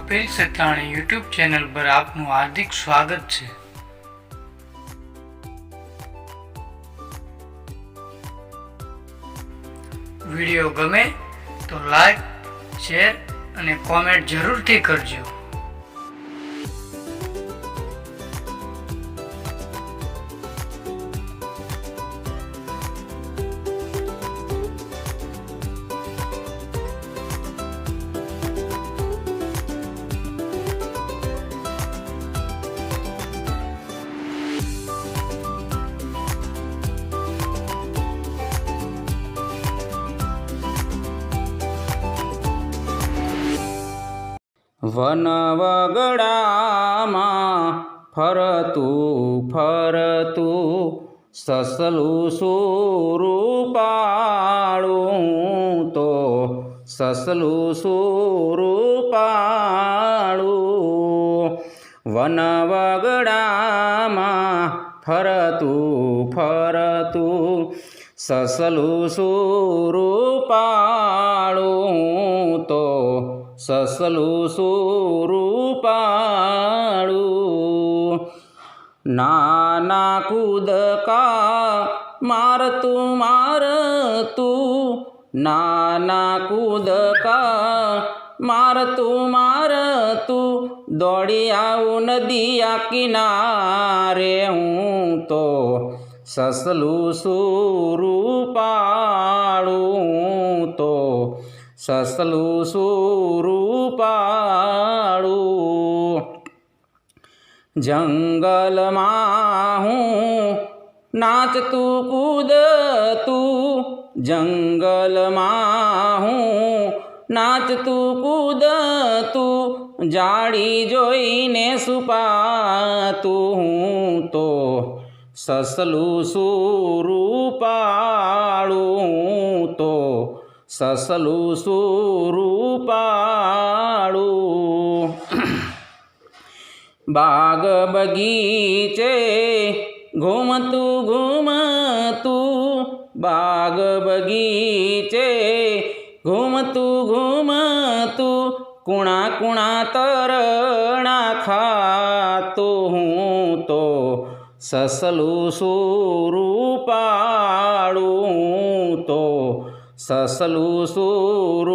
Kapil Satani YouTube channel પર આપનું હાર્દિક સ્વાગત છે. વીડિયો ગમે તો લાઈક, શેર અને કોમેન્ટ જરૂરથી કરજો. વનવગડામાં ફરતું ફરતું સસલું સુરૂપાળું. તો સસલું સુરૂપાળું વનવગડામાં ફરતું ફરતું સસલું સુરૂપાળું. તો સસલું સુરૂપાળું નાના કૂદકા મારતું મારતું નાના કૂદકા મારતું મારતું દોડી આવું નદીયા કિનારે હું તો સસલું સુરૂપાળું તો સસલું સુરૂપાળું જંગલમાં હું નાચતું કૂદતું જંગલમાં હું નાચતું કૂદતું જાડી જોઈને સુપાતું હું તો સસલું સુરૂપાળું તો સસલું સુરૂપાળું બાગ બગીચે ઘૂમતું ઘૂમતું બાગ બગીચે ઘૂમતું ઘૂમતું કુણા કુણા તરણા ખાતું હું તો સસલું સુરૂપાળું તો સસલું સુરૂપાળું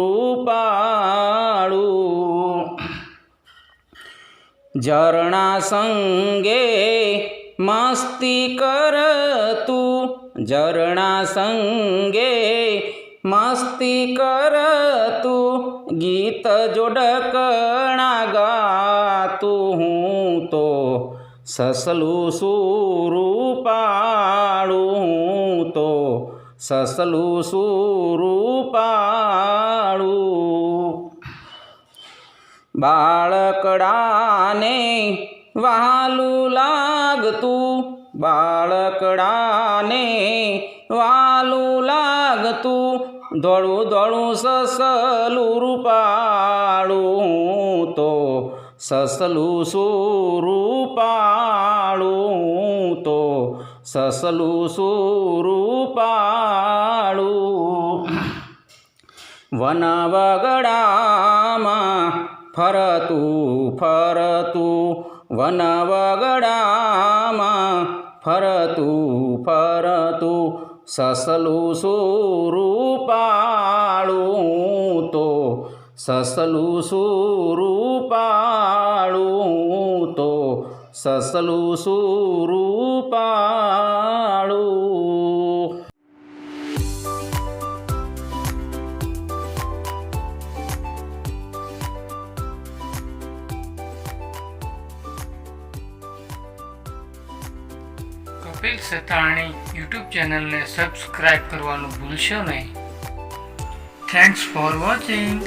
ઝરણા સંગે મસ્તી કરતું ઝરણા સંગે મસ્તી કરતું ગીત જોડકણા ગાતું હું તો સસલું સુરૂપાળું સસલું સુરૂપાળું બાળકડાને વાલું લાગતું બાળકડાને વાલું લાગતું ધોળું ધોળું સસલું રૂપાળું તો સસલું સુરૂપાળું સસલું સુરૂપાળું વનવગડામાં ફરતું ફરતું વનવગડામાં ફરતું ફરતું સસલું સુરૂપાળું તો સસલું સુરૂપાળું સસલું સુરૂપાળું કપિલ સતાણી યુટ્યુબ ચેનલને સબસ્ક્રાઇબ કરવાનું ભૂલશો નહીં. Thanks for watching